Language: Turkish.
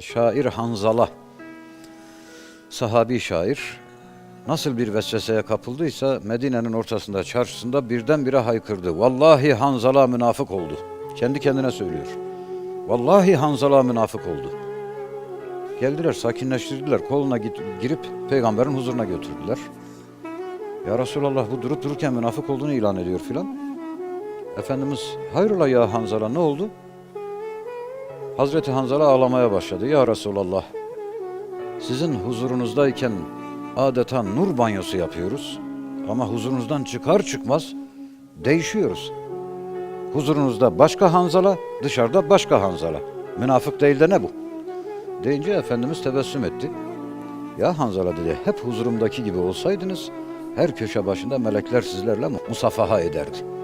Şair Hanzala, sahabi şair, nasıl bir vesveseye kapıldıysa Medine'nin ortasında, çarşısında birdenbire haykırdı. Vallahi Hanzala münafık oldu. Kendi kendine söylüyor. Vallahi Hanzala münafık oldu. Geldiler, sakinleştirdiler, koluna girip peygamberin huzuruna götürdüler. Ya Resulallah bu durup dururken münafık olduğunu ilan ediyor filan. Efendimiz hayrola ya Hanzala ne oldu? Hazreti Hanzala ağlamaya başladı. Ya Resulallah sizin huzurunuzdayken adeta nur banyosu yapıyoruz. Ama huzurunuzdan çıkar çıkmaz değişiyoruz. Huzurunuzda başka Hanzala, dışarıda başka Hanzala. Münafık değil de ne bu? Deyince Efendimiz tebessüm etti. Ya Hanzala dedi, hep huzurumdaki gibi olsaydınız her köşe başında melekler sizlerle musafaha ederdi.